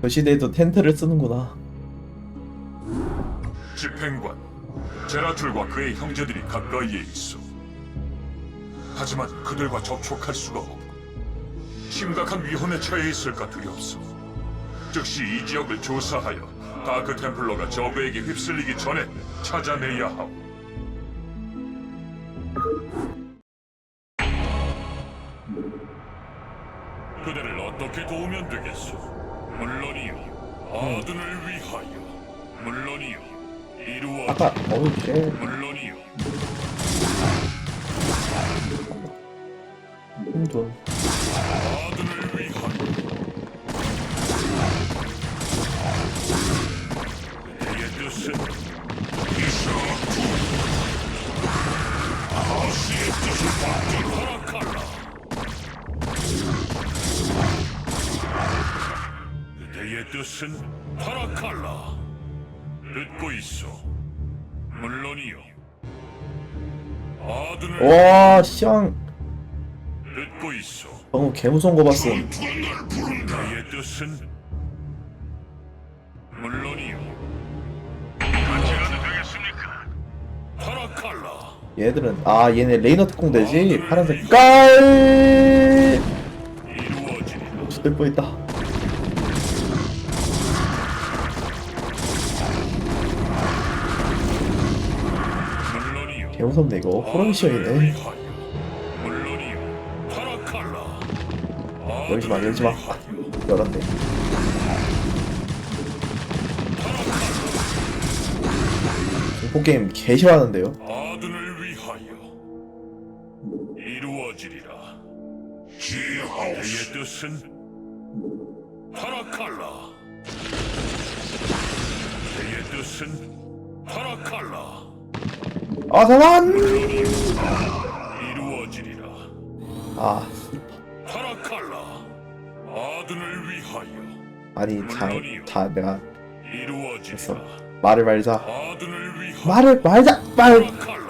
그 시대에도 텐트를 쓰는구나. 집행관 제라툴과 그의 형제들이 가까이에 있어. 하지만 그들과 접촉할 수가 없고 심각한 위험에 처해 있을까 두렵소. 즉시 이 지역을 조사하여 다크 템플러가 저그에게 휩쓸리기 전에 찾아내야 하오. 그대를 어떻게 도우면 되겠소? 물론이요. 아둔을 위하여. 물론이요. 이루어 아까 어우 쉣. 물론이요. 힘돈. 아둔을 뜻은 허락하라. 듣고 있어. 물론이요. 아둔을 와 시앙 듣고 있어. 방금 개 무서운 거 봤음. 그의 뜻은 물론이요. 같이 가도 되겠습니까? 타라칼라. 얘들은 아 얘네 레이너 특공 되지 파란색 깔. 이루어지리라. 죽을 뻔했다. 물론이요. 개무섭네 이거 호러 시형이네. 위하여. 물론이요. 타라칼라. 열지 마 열지 마. 열었네. 공포 게임 개 싫어하는데요. 아둔을 위하여 이루어지리라. 그의 뜻은 타라칼라. 그의 뜻은 타라칼라. 아 잠깐. 이루어지리라. 아 타라칼라. 아둔을 위하여 아니 자, 자 내가 이루어지리라. 말을 말자. 아둔을 위하여 말을 말자 말. 타라칼라.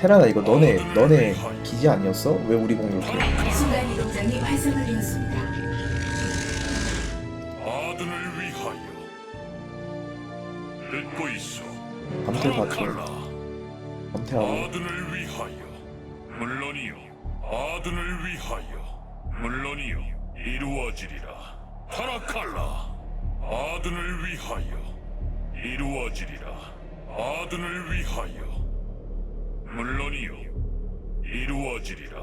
테라나 이거 너네 너네 기지 아니었어? 왜 우리 공격해? 순간 이동장이 활성화되었습니다. 아둔을 위하여 듣고 있어. 받죠. 타라칼라. 감태하고 아둔을 위하여 물론이요 아둔을 위하여 물론이요 이루어지리라 타라칼라 아둔을 위하여 이루어지리라 아둔을 위하여 물론이요. 이루어지리라.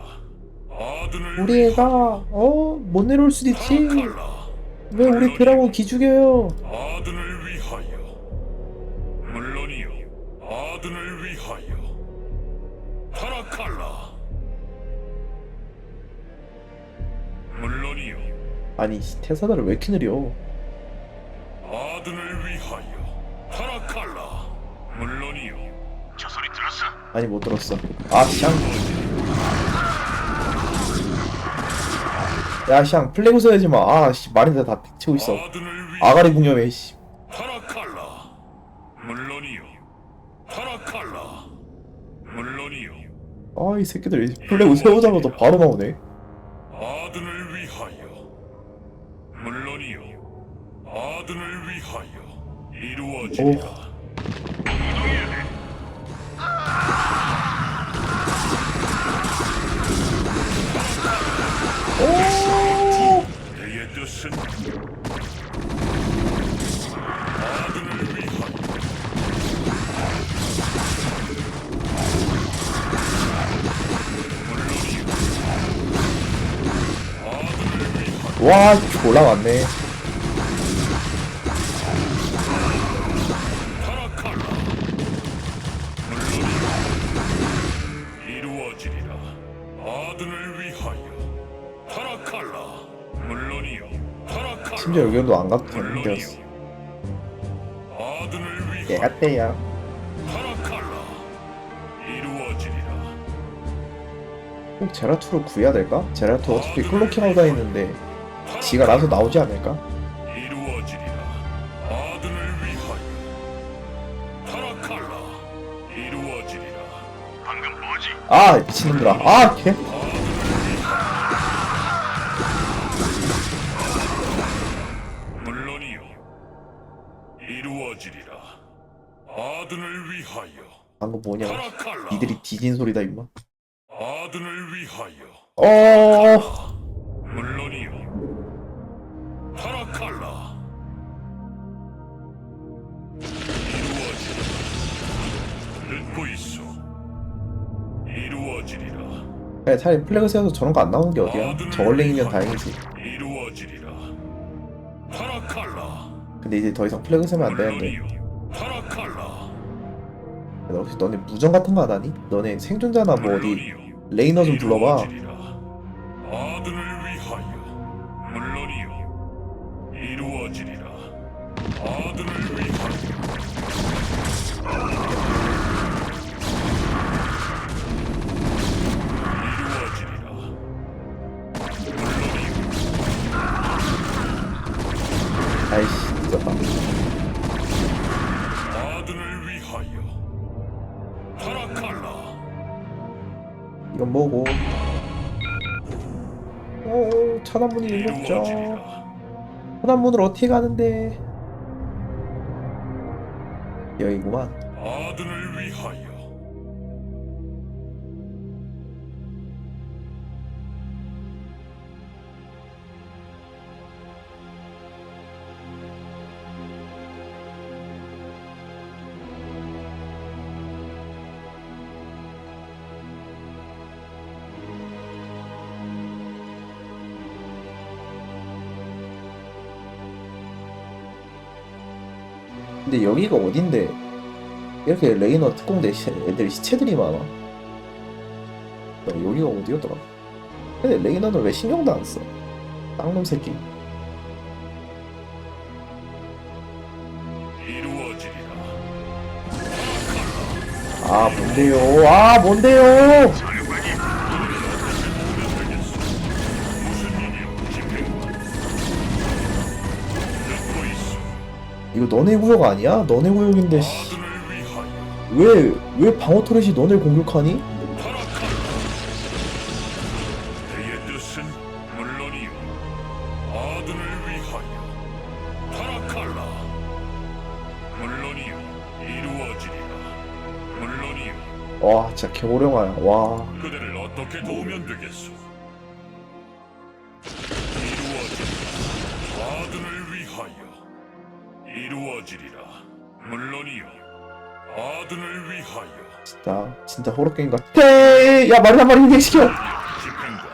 아둔을 우리 애가 어? 못 내려올 수도 있지. 타라칼라. 왜 우리 드라곤 기죽여요? 아둔을 위하여. 물론이요. 아둔을 위하여. 타라칼라. 물론이요. 아니 테사다를 왜 이렇게 느려? 아둔을 위하여. 타라칼라. 물론이요? 아니 못 들었어. 아 샹. 야샹 플래그 써야지 마. 아씨 마린들 다 픽치고 있어. 아가리 궁염해 씨. 타라칼라 물론이요 타라칼라 물론이요 아이 새끼들 플래그 세우자마자 바로 나오네. 아둔을 위하여 물론이요 아둔을 위하여 이루어지리라 와 위하여. 타라칼라. 물론이요. 타라칼라. 심지어 여기도 안 되는 물론이요. 위하여. 얘가 때야. 타라칼라. 이루어지리라. 꼭 제라투를 구해야 될까? 제라투 어차피 클로킹하고 다니는데 지가 나서 나오지 않을까? 이루어지리라. 아둔을 위하여. 타라칼라. 이루어지리라. 방금 뭐지? 아 미친놈들아 아 걔? 물론이요. 이루어지리라. 아둔을 위하여. 방금 뭐냐 타라칼라. 니들이 뒤진 소리다 임마 아둔을 위하여. 어. 타라칼라. 이루어지리라. 듣고 있어. 이루어지리라. 그냥 차라리 플래그 세워서 저런 거 안 나오는 게 어디야 저걸링이면 다행이지 이루어지리라. 타라칼라. 근데 이제 더 이상 플래그 세면 안 되는데. 타라칼라. 너 혹시 너네 무전 같은 거 안 하니? 너네 생존자나 뭐 어디. 레이너 좀 불러봐 열렸죠 이루어지리라. 차단문을 어떻게 가는데 여기구만 아둔을 위하여. 근데 여기가 어딘데? 이렇게 레이너 특공대 시- 애들 시체들이 많아. 나 여기가 어디였더라? 근데 레이너는 왜 신경도 안 써? 쌍놈 새끼. 아 뭔데요? 아 뭔데요 이거 너네 구역 아니야? 너네 구역인데 위하여. 왜, 왜 방어 터렛이 너네 공격하니? 와 진짜 개오령하야 와 그대를 어떻게 도우면 되겠소? 이루어지리라. 물론이요. 아둔을 위하여. 진짜 진짜 호러 게임 같아 헤이 야 말이 한 마리 희생시켜 집행관.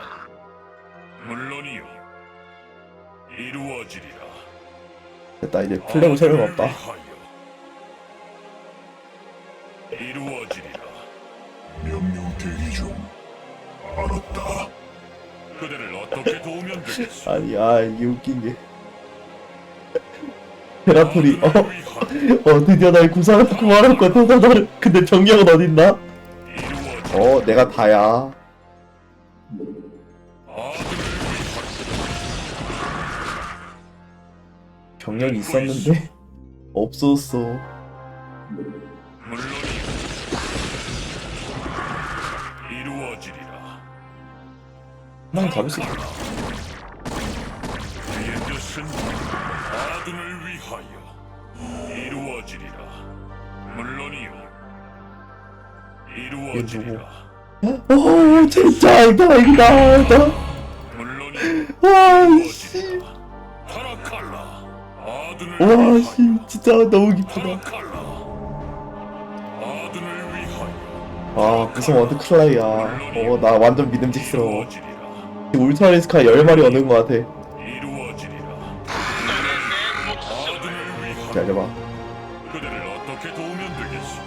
물론이요. 이루어지리라. 됐다 이제 플래그 소용 없다. 이루어지리라. 명령 대기 중. 알았다. 그대를 어떻게 도우면 되겠소? 아니 아 이게 웃긴 게 베라풀이 어. 어 드디어 날것 같아 나를 근데 정령은 어딨나? 어 내가 다야 경력이 있었는데 없었어 물론이요. 이루어지리라. 난 잡을 수 뜻은 아둔을 위하여 이루어지리라. 물론이요. 이루어지리라. 어 진짜 다행이다 나 물론이요. 와씨. 타라칼라. 아둔을 와씨 위하여. 진짜 너무 기쁘다. 아둔을 위하여. 아 무슨 워드 클라이야 어나 완전 믿음직스러워 이루어지리라. 울트라 리스카 10마리 얻는 것 같아 기다려봐 그대를 어떻게 도우면 되겠소?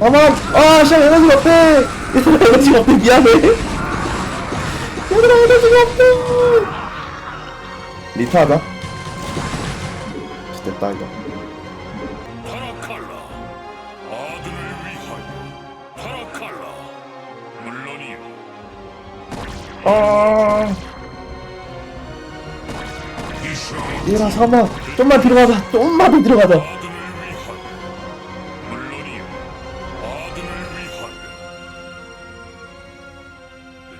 어머! 아, 씨, 에너지가 없대! 얘들아, 에너지가 없대, 미안해. 얘들아, 에너지가 없대! 리타 하자. 됐다, 이거. 위하여 아 얘라 잠깐만. 좀만 뒤로 가자. 좀만 더 뒤로 가자. 아둔을 위하여 물론이요 아둔을 위하여.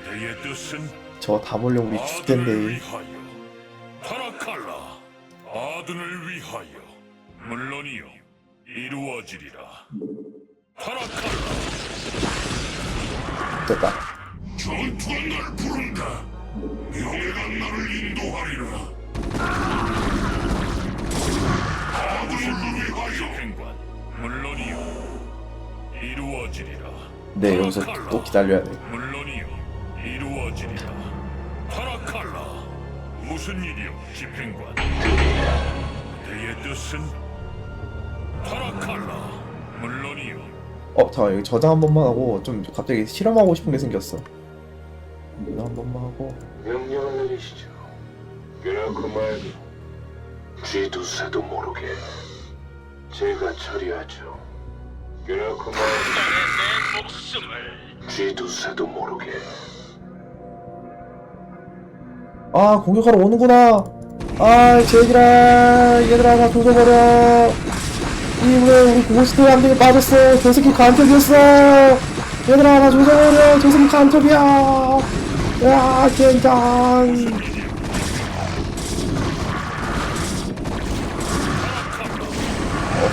그대의 뜻은 저다 몰려 우리 죽겠네 타라칼라. 아둔을 위하여. 물론이요. 이루어지리라. 타라칼라. 됐다. 전투가 날 부른다. 명예가 나를 인도하리라. 행관 물론이요. 이루어지리라. 네 여기서 또 기다려야 돼. 물론이요. 이루어지리라. 타라칼라. 무슨 일이요 집행관? 그대의 뜻은 타라칼라. 물론이요. 어, 잠깐 여기 저장 한 번만 하고 좀 갑자기 실험하고 싶은 게 생겼어. 이거 한 번만 하고. 명령을 내리시죠. 그렇고 말고 쥐두새도 모르게 제가 처리하죠. 그렇고 말고 쥐두새도 모르게 아, 공격하러 오는구나. 아, 쟤들아, 얘들아, 다 조져버려. 이왜 우리 고스트 한 대에 빠졌어. 저 새끼 간첩이었어. 얘들아, 나 조져버려. 저 새끼 간첩이야. 야, 젠장.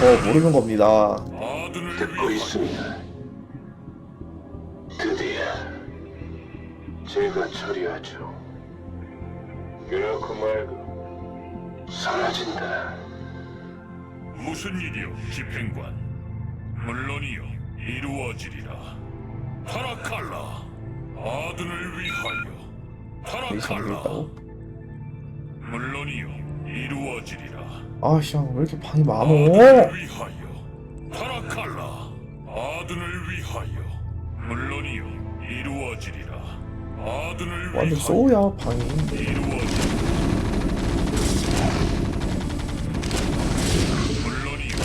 어허, 모르는 겁니다. 듣고 있습니다. 드디어 제가 처리하죠. 그렇고 말고 사라진다. 무슨 일이요 집행관 물론이요 이루어지리라 타라칼라 아둔을 위하여 타라칼라? 물론이요 이루어지리라. 아씨, 왜 이렇게 방이 많어? 아둔을 위하여. 타라칼라. 아둔을 위하여. 물론이요 이루어지리라. 아둔을 완전 위하여. 소우야, 방이. 이루어지리라. 물론이요.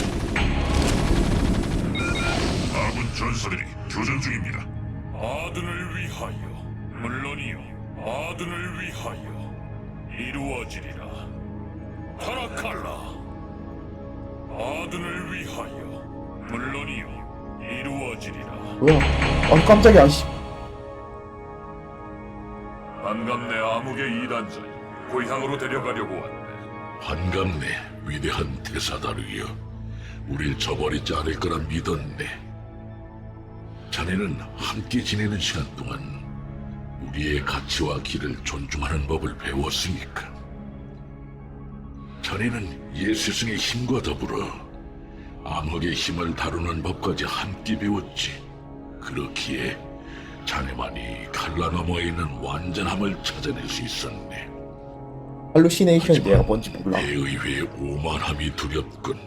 아군 전사들이 교전 중입니다. 아둔을 위하여. 물론이요. 아둔을 위하여. 이루어지리라 타라칼라 아둔을 위하여 물론이요 이루어지리라 뭐야? 아, 깜짝이야, 씨. 반갑네 암흑의 이단자 고향으로 데려가려고 왔네 반갑네, 위대한 테사다르여. 우릴 저버리지 않을 거라 믿었네. 자네는 함께 지내는 시간 동안 우리의 가치와 길을 존중하는 법을 배웠으니까. 자네는 예스승의 힘과 더불어 암흑의 힘을 다루는 법까지 함께 배웠지. 그렇기에 자네만이 칼라 너머에 있는 완전함을 찾아낼 수 있었네. 할루시네이션이 내가 뭔지 몰라. 대의회의 오만함이 두렵군.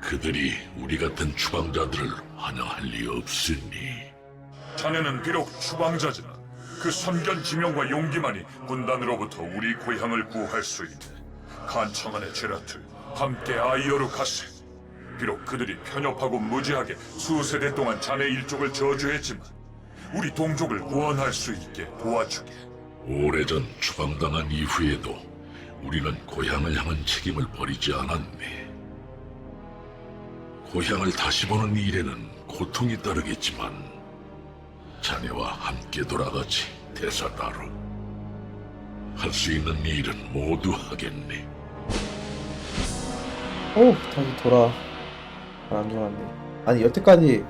그들이 우리 같은 추방자들을 환영할 리 없으니. 자네는 비록 추방자지만 그 선견 지명과 용기만이 군단으로부터 우리 고향을 구할 수 있네 간청한의 제라툴 함께 아이어로 가세 비록 그들이 편협하고 무지하게 수세대 동안 자네 일족을 저주했지만 우리 동족을 구원할 수 있게 도와주게 오래전 추방당한 이후에도 우리는 고향을 향한 책임을 버리지 않았네. 고향을 다시 보는 일에는 고통이 따르겠지만 자네와 함께 돌아가지 대사다로 할수 있는 일은 모두 하겠네. 오, 다시 돌아. 안 좋았네. 아니, 여태까지